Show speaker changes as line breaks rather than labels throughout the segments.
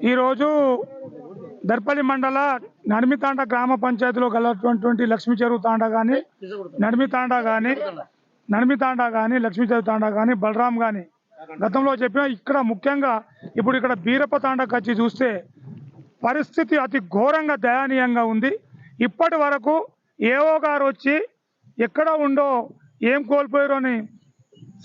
ఈరోజు దర్పల్లి మండల నడిమితాండ గ్రామ పంచాయతీలో గలటువంటి లక్ష్మీ చెరువు తాండా కానీ నడిమితాండా కానీ నడిమితాండా కానీ లక్ష్మీ చెరువు తాండా కానీ బలరాం కానీ గతంలో చెప్పిన ఇక్కడ ముఖ్యంగా ఇప్పుడు ఇక్కడ బీరప్ప తాండాకి వచ్చి చూస్తే పరిస్థితి అతి ఘోరంగా దయనీయంగా ఉంది. ఇప్పటి వరకు ఏఓ గారు వచ్చి ఎక్కడ ఉండో ఏం కోల్పోయారో అని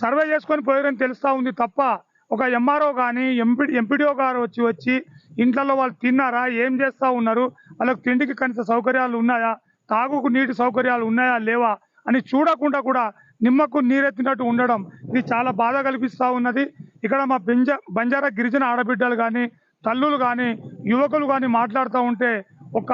సర్వే చేసుకొని పోయారని తెలుస్తూ ఉంది తప్ప ఒక ఎంఆర్ఓ కానీ ఎంపీ ఎంపీడీఓ గారు వచ్చి వచ్చి ఇంట్లో వాళ్ళు తిన్నారా? ఏం చేస్తూ ఉన్నారు? వాళ్ళకి తిండికి కనీస సౌకర్యాలు ఉన్నాయా? తాగుకు నీటి సౌకర్యాలు ఉన్నాయా? లేవా? అని చూడకుండా కూడా నిమ్మకు నీరెత్తినట్టు ఉండడం ఇది చాలా బాధ కల్పిస్తూ ఉన్నది. ఇక్కడ మా బెంజ బంజారా గిరిజన ఆడబిడ్డలు కానీ తల్లులు కానీ యువకులు కానీ మాట్లాడుతూ ఉంటే ఒక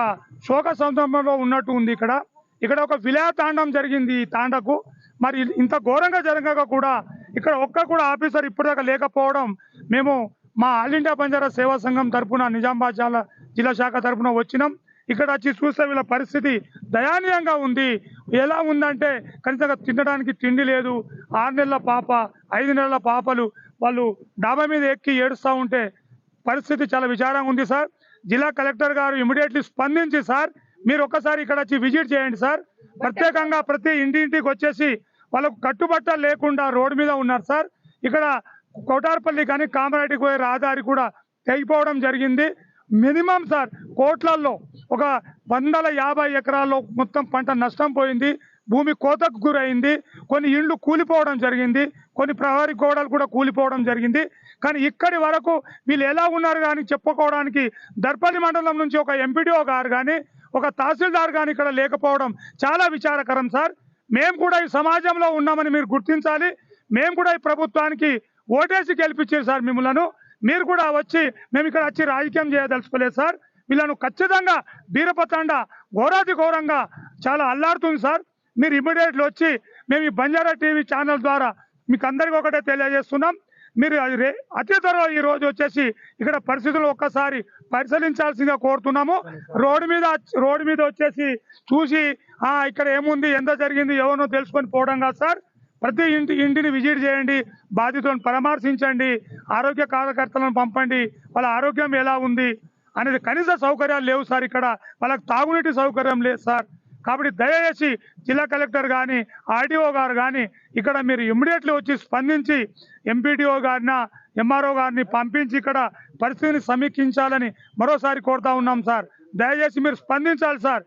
శోక సందర్భంలో ఉన్నట్టు ఉంది ఇక్కడ. ఇక్కడ ఒక విలయ తాండం జరిగింది ఈ తాండకు. మరి ఇంత ఘోరంగా జరగక కూడా ఇక్కడ ఒక్క కూడా ఆఫీసర్ ఇప్పటిదాకా లేకపోవడం మేము మా ఆల్ ఇండియా బంజారా సేవా సంఘం తరపున నిజామాబాద్ జిల్లా జిల్లా శాఖ తరపున వచ్చినాం. ఇక్కడ వచ్చి చూస్తే వీళ్ళ పరిస్థితి దయానీయంగా ఉంది. ఎలా ఉందంటే కనీసంగా తినడానికి తిండి లేదు. ఆరు నెలల పాప ఐదు నెలల పాపలు వాళ్ళు డాబా మీద ఎక్కి ఏడుస్తూ ఉంటే పరిస్థితి చాలా విచారంగా ఉంది సార్. జిల్లా కలెక్టర్ గారు ఇమీడియట్లీ స్పందించి సార్ మీరు ఒక్కసారి ఇక్కడ వచ్చి విజిట్ చేయండి సార్. ప్రత్యేకంగా ప్రతి ఇంటింటికి వచ్చేసి వాళ్ళకు కట్టుబట్ట లేకుండా రోడ్డు మీద ఉన్నారు సార్. ఇక్కడ కోటార్పల్లి కానీ కామారెడ్డికి పోయే రహదారి కూడా తెగిపోవడం జరిగింది. మినిమం సార్ కోట్లల్లో ఒక వందల యాభై ఎకరాల్లో మొత్తం పంట నష్టం పోయింది. భూమి కోతకు గురైంది. కొన్ని ఇండ్లు కూలిపోవడం జరిగింది. కొన్ని ప్రహరీ గోడలు కూడా కూలిపోవడం జరిగింది. కానీ ఇక్కడి వరకు వీళ్ళు ఎలా ఉన్నారు కానీ చెప్పుకోవడానికి దర్పల్లి మండలం నుంచి ఒక ఎంపీడీఓ గారు కానీ ఒక తహసీల్దార్ కానీ ఇక్కడ లేకపోవడం చాలా విచారకరం సార్. మేము కూడా ఈ సమాజంలో ఉన్నామని మీరు గుర్తించాలి. మేము కూడా ఈ ప్రభుత్వానికి ఓటేసి గెలిపించారు సార్ మిమ్మల్ని. మీరు కూడా వచ్చి మేము ఇక్కడ వచ్చి రాజకీయం చేయదలుచుకోలేదు సార్. వీళ్ళను ఖచ్చితంగా బీరపతండ ఘోరాతి ఘోరంగా చాలా అల్లాడుతుంది సార్. మీరు ఇమీడియట్లీ వచ్చి మేము ఈ బంజారా టీవీ ఛానల్ ద్వారా మీకు అందరికీ ఒకటే తెలియజేస్తున్నాం. మీరు అది రే అతి త్వరలో ఈ రోజు వచ్చేసి ఇక్కడ పరిస్థితులు ఒక్కసారి పరిశీలించాల్సిందిగా కోరుతున్నాము. రోడ్డు మీద రోడ్డు మీద వచ్చేసి చూసి ఇక్కడ ఏముంది? ఎంత జరిగింది? ఎవరినో తెలుసుకొని పోవడం కాదు సార్. ప్రతి ఇంటి ఇంటిని విజిట్ చేయండి. బాధితులను పరామర్శించండి. ఆరోగ్య కార్యకర్తలను పంపండి. వాళ్ళ ఆరోగ్యం ఎలా ఉంది అనేది కనీస సౌకర్యాలు లేవు సార్ ఇక్కడ. వాళ్ళకి తాగునీటి సౌకర్యం లేదు సార్. కాబట్టి దయచేసి జిల్లా కలెక్టర్ కానీ ఆర్డీఓ గారు కానీ ఇక్కడ మీరు ఇమ్మీడియట్లీ వచ్చి స్పందించి ఎంపీడీఓ గారిన ఎంఆర్ఓ గారిని పంపించి ఇక్కడ పరిస్థితిని సమీక్షించాలని మరోసారి కోరుతా ఉన్నాం సార్. దయచేసి మీరు స్పందించాలి సార్.